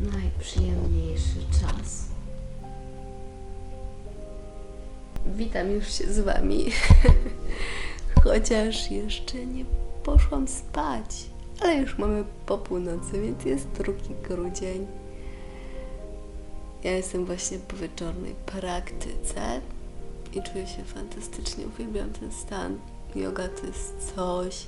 najprzyjemniejszy czas. Witam już się z Wami, chociaż jeszcze nie poszłam spać, ale już mamy po północy, więc jest 2 grudzień. Ja jestem właśnie po wieczornej praktyce i czuję się fantastycznie. Uwielbiam ten stan. Yoga to jest coś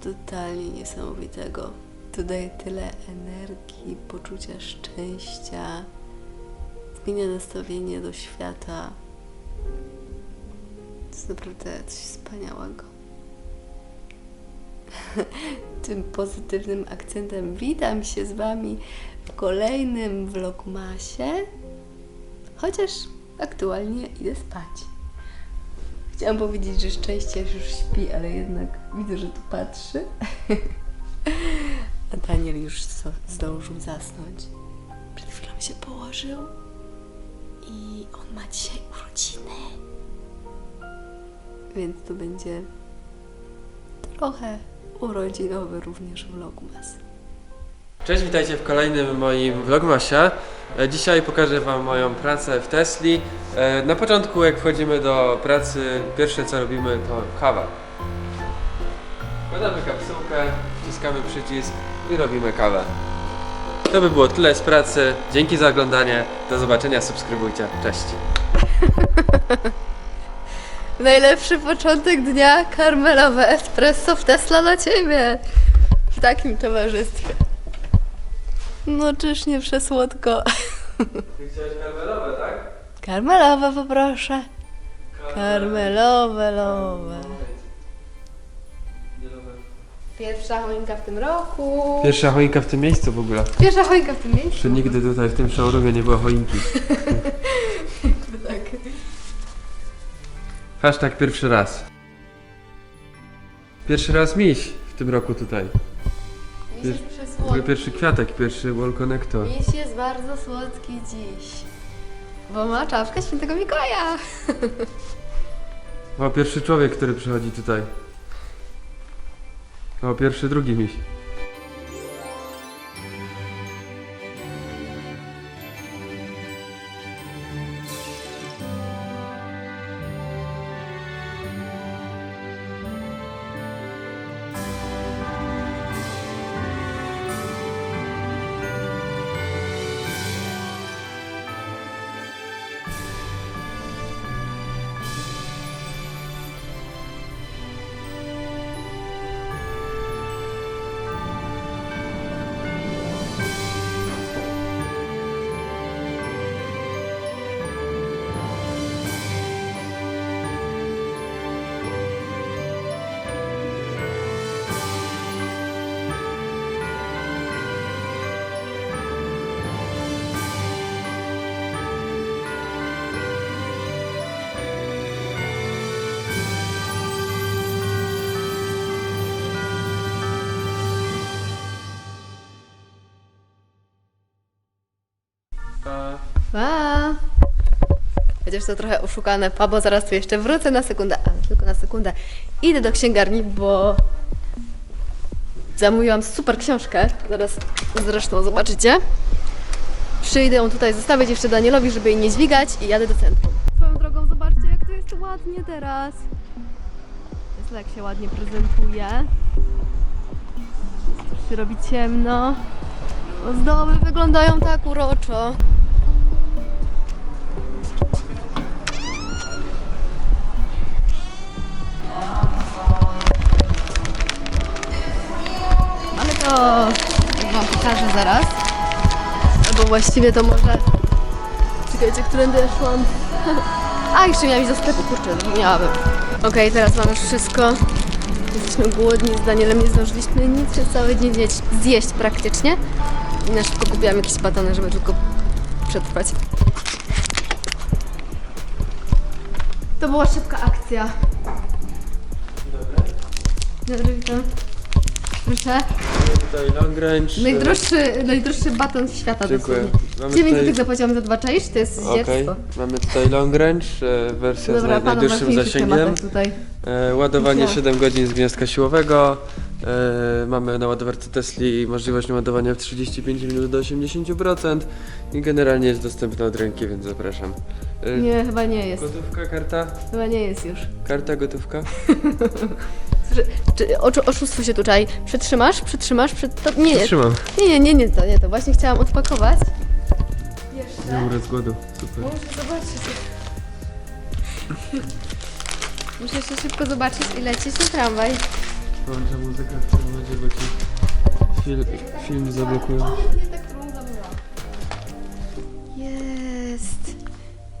totalnie niesamowitego. To daje tyle energii, poczucia szczęścia, zmienia nastawienie do świata. To jest naprawdę coś wspaniałego. Tym pozytywnym akcentem witam się z Wami w kolejnym vlogmasie, chociaż aktualnie idę spać. Chciałam powiedzieć, że szczęście już śpi, ale jednak widzę, że tu patrzy. A Daniel już zdążył zasnąć. Przed chwilą się położył i on ma dzisiaj urodziny. Więc to będzie trochę urodzinowy również vlogmas. Cześć, witajcie w kolejnym moim vlogmasie. E, Dzisiaj pokażę Wam moją pracę w Tesli. E, Na początku jak wchodzimy do pracy, pierwsze co robimy to kawa. Wkładamy kapsułkę, wciskamy przycisk i robimy kawę. To by było tyle z pracy. Dzięki za oglądanie. Do zobaczenia, subskrybujcie. Cześć. Najlepszy początek dnia, karmelowe espresso w Tesla dla Ciebie. W takim towarzystwie. No czyż nie przesłodko. Ty chciałeś karmelowe, tak? Karmelowe poproszę. Karmelowe, lowe. Pierwsza choinka w tym roku. Pierwsza choinka w tym miejscu w ogóle. Pierwsza choinka w tym miejscu. Jeszcze nigdy tutaj w tym showroomie nie było choinki. Tak. Hashtag pierwszy raz. Pierwszy raz miś w tym roku tutaj. Miś jest W ogóle przesłodki. pierwszy kwiatek, pierwszy wall connector. Miś jest bardzo słodki dziś. Bo ma czapkę świętego Mikołaja. O, pierwszy człowiek, który przychodzi tutaj. O, pierwszy, drugi miś. Chociaż to trochę oszukane, pa, bo zaraz tu jeszcze wrócę na sekundę, ale tylko na sekundę. Idę do księgarni, bo zamówiłam super książkę. Zaraz zresztą zobaczycie. Przyjdę ją tutaj zostawić jeszcze Danielowi, żeby jej nie dźwigać i jadę do centrum. Swoją drogą zobaczcie, jak to jest ładnie teraz. Jest jak się ładnie prezentuje. Już się robi ciemno. Ozdoby wyglądają tak uroczo. Właściwie to może... Czekajcie, którędy ja szłam. A, jeszcze miałam iść do sklepu, kurczę, zapomniałabym. Okej, teraz mam już wszystko. Jesteśmy głodni, z Danielem nie zdążyliśmy nic przez cały dzień zjeść, zjeść praktycznie. I na szybko kupiłam jakieś batony, żeby tylko przetrwać. To była szybka akcja. Dobry, witam. Proszę. tutaj long range. Najdroższy, najdroższy baton świata Dziękuję. dosłownie. Mamy 9 tutaj- zł zapłaciłam za dwa czaisz, to jest Okej, zjedztwo. mamy tutaj long range, e, wersja z Dobra, naj- o najdłuższym zasięgiem. tematach tutaj. E, ładowanie Ja. 7 godzin z gniazdka siłowego, E, mamy na ładowarce Tesli możliwość naładowania w 35 minut do 80% i generalnie jest dostępna od ręki, więc zapraszam. E, Nie, chyba nie jest. Gotówka, karta? Chyba nie jest już. Karta, gotówka? Czy, czy oczu- oszustwo się tutaj. Przetrzymasz? Przetrzymasz? Przed... To, nie, nie, Trzymam. nie, nie, nie, nie, to nie to. Właśnie chciałam odpakować. Jeszcze. Nie umrę z głodu. Super. Muszę zobaczyć. Muszę jeszcze szybko zobaczyć i lecieć na tramwaj. Włączę muzykę w tym momencie, bo ci film, film zablokują. Jest.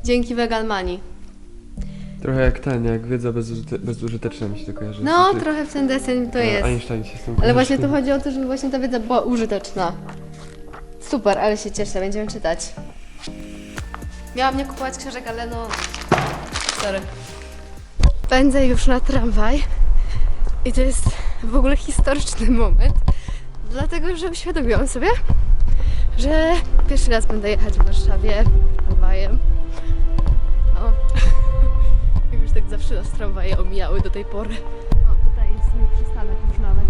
Dzięki Vegan Money. Trochę jak ten, jak wiedza bezużyte, bezużyteczna mi się to kojarzy. No, Znaczy, trochę w ten deseń to e, jest. Einstein się z tym Ale właśnie tu chodzi o to, żeby właśnie ta wiedza była użyteczna. Super, ale się cieszę, będziemy czytać. Miałam nie kupować książek, ale no... Sorry. Pędzę już na tramwaj i to jest w ogóle historyczny moment, dlatego że uświadomiłam sobie, że pierwszy raz będę jechać w Warszawie tramwajem. Tak zawsze nas tramwaje omijały do tej pory. O, tutaj jest mój przystanek już nawet.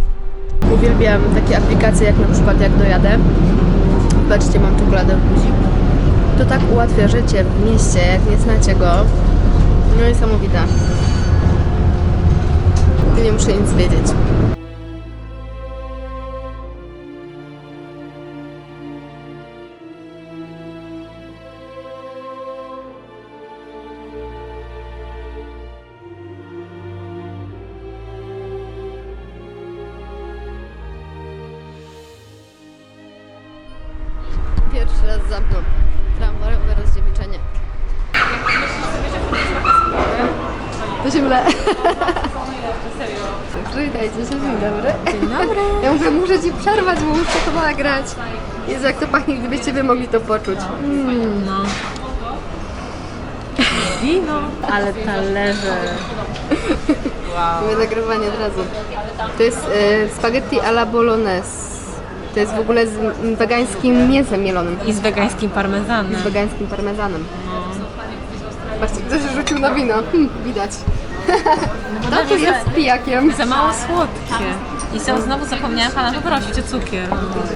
Uwielbiam takie aplikacje jak na przykład jak dojadę. Zobaczcie, mam czekoladę w buzi. To tak ułatwia życie w mieście, jak nie znacie go. No niesamowite. Nie muszę nic wiedzieć. Pierwszy raz za mną. Tramwajowe rozdziewiczenie. To się mle. Przywitajcie się, dzień dobry. Dzień dobry. Ja mówię, muszę Ci przerwać, bo muszę to nagrać. Jezu, jak to pachnie, gdybyście Wy mogli to poczuć. No. Wino, ale talerze. Wow. Mówię nagrywanie od razu. To jest e, spaghetti alla bolognese. To jest w ogóle z wegańskim mięsem mielonym. I z wegańskim parmezanem. Z wegańskim parmezanem. Patrzcie, ktoś rzucił na wino. Hm, widać. To tu jest z pijakiem. Za mało słodkie. I są, znowu zapomniałam pana poprosić o cukier.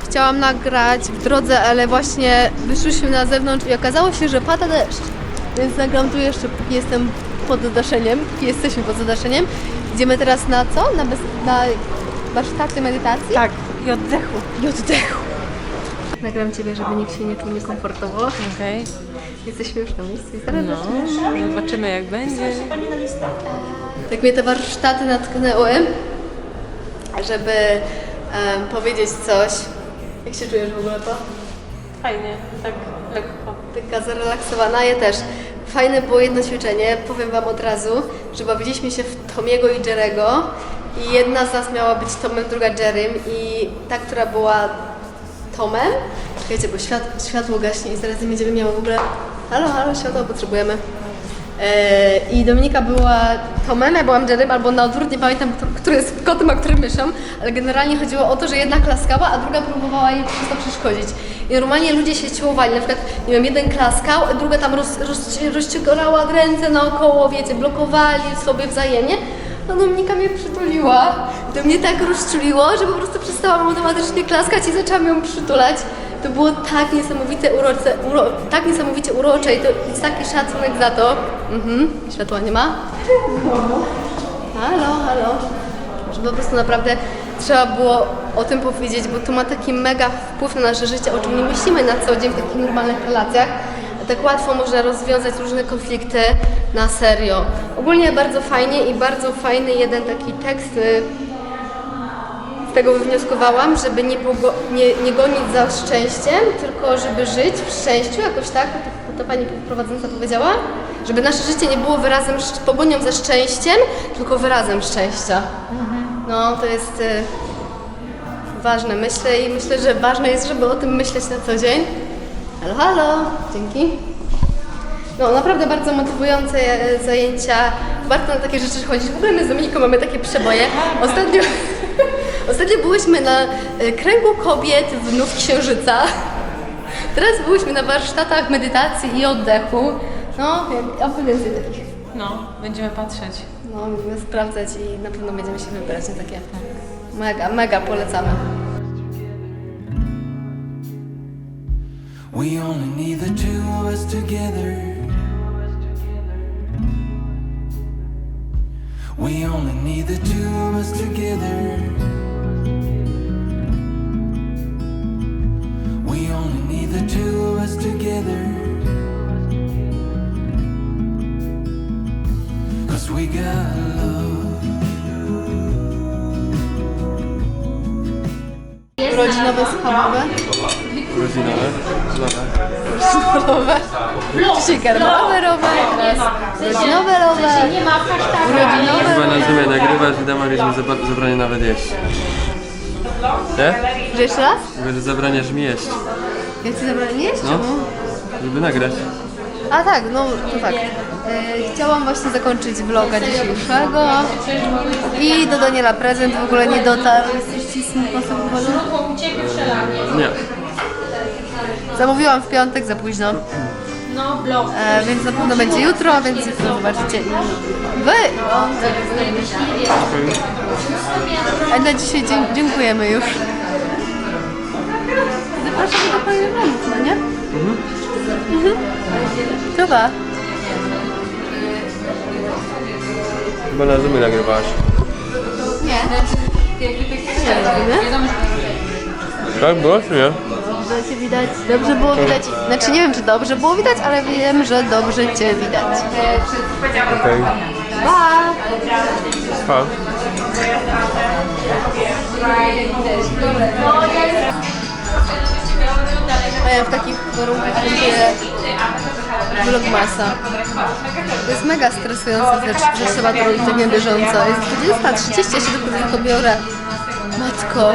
Chciałam nagrać w drodze, ale właśnie wyszłyśmy na zewnątrz i okazało się, że pada deszcz. Więc nagram tu jeszcze, póki jestem pod zadaszeniem, póki jesteśmy pod zadaszeniem. Idziemy teraz na co? Na, bez, na warsztaty medytacji? Tak, i oddechu. I oddechu. Nagram Ciebie, żeby nikt się nie czuł niekomfortowo. Okej. Jesteśmy już na miejscu i zaraz No, zobaczymy jak będzie. Tak mnie te warsztaty natknęły, żeby em, powiedzieć coś. Jak się czujesz w ogóle to? Fajnie, tak lekko. Taka zrelaksowana, ja też. Fajne było jedno ćwiczenie, powiem Wam od razu, że bawiliśmy się w Tomiego i Jerego i jedna z nas miała być Tomem, druga Jerrym i ta, która była Tomem, wiecie, bo świat, światło gaśnie i zaraz nie będziemy miały w ogóle, halo, halo, światło potrzebujemy. E, I Dominika była Tomem, ja byłam Jerrym, albo na odwrót, nie pamiętam, który jest kotem, a który myszą, ale generalnie chodziło o to, że jedna klaskała, a druga próbowała jej przez to przeszkodzić. I normalnie ludzie się ciłowali, na przykład, nie wiem, jeden klaskał, druga tam roz, roz, rozciągała ręce naokoło, wiecie, blokowali sobie wzajemnie. Dominika mnie przytuliła. To mnie tak rozczuliło, że po prostu przestałam automatycznie klaskać i zaczęłam ją przytulać. To było tak niesamowite urocze, uro, tak niesamowicie urocze i to jest taki szacunek za to. Mhm, światła nie ma. Halo, halo. Że po prostu naprawdę trzeba było o tym powiedzieć, bo to ma taki mega wpływ na nasze życie, o czym nie myślimy na co dzień w takich normalnych relacjach. Tak łatwo można rozwiązać różne konflikty na serio. Ogólnie bardzo fajnie i bardzo fajny jeden taki tekst y, z tego wywnioskowałam, żeby nie, nie, nie gonić za szczęściem, tylko żeby żyć w szczęściu, jakoś tak, to, to pani prowadząca powiedziała, żeby nasze życie nie było wyrazem, pogonią za szczęściem, tylko wyrazem szczęścia. No, to jest y, ważne, myślę i myślę, że ważne jest, żeby o tym myśleć na co dzień. Halo, halo, dzięki. No, naprawdę bardzo motywujące e, zajęcia. Warto na takie rzeczy chodzić. W ogóle my z Dominiką mamy takie przeboje. Ostatnio, ostatnio byłyśmy na e, kręgu kobiet wnów księżyca. Teraz byłyśmy na warsztatach medytacji i oddechu. No, oby więcej takich. No, będziemy patrzeć. No, będziemy sprawdzać i na pewno będziemy się wybierać na takie. Mega, mega polecamy. We only need the two of us together. We only need the two of us together. Rodzinowe schabowe. Rodzinowe. Rowe. Dzisiaj karmelowe rowe, teraz rodzinowe rowe. Urodzinowe Chyba na rowe. Zoomie nagrywasz i Damaris mi zabra- zabranie nawet jeść. Nie? Że jeszcze raz? Że zabraniasz mi jeść. Ja ci zabrałem jeść? No. Czemu? Żeby nagrać. A tak, no to tak. E, chciałam właśnie zakończyć vloga dzisiejszego i do Daniela prezent w ogóle nie dotarł. Jesteście z tym powodu? Nie. Zamówiłam w piątek za późno. E, więc na pewno będzie jutro, więc jutro zobaczycie. Wy! O, a na dzisiaj dzie- dziękujemy już. Chyba. Chyba na Zoomie nagrywałaś. Nie. Tak było czy nie? Dobrze Cię widać. Dobrze było widać. Znaczy nie wiem, czy dobrze było widać, ale wiem, że dobrze Cię widać. Okej. Pa! Pa. A ja w takich warunkach montuję vlogmasa. To jest mega stresujące, że, że trzeba to robić tak na bieżąco. Jest 20.30, ja się dopiero to biorę. Matko,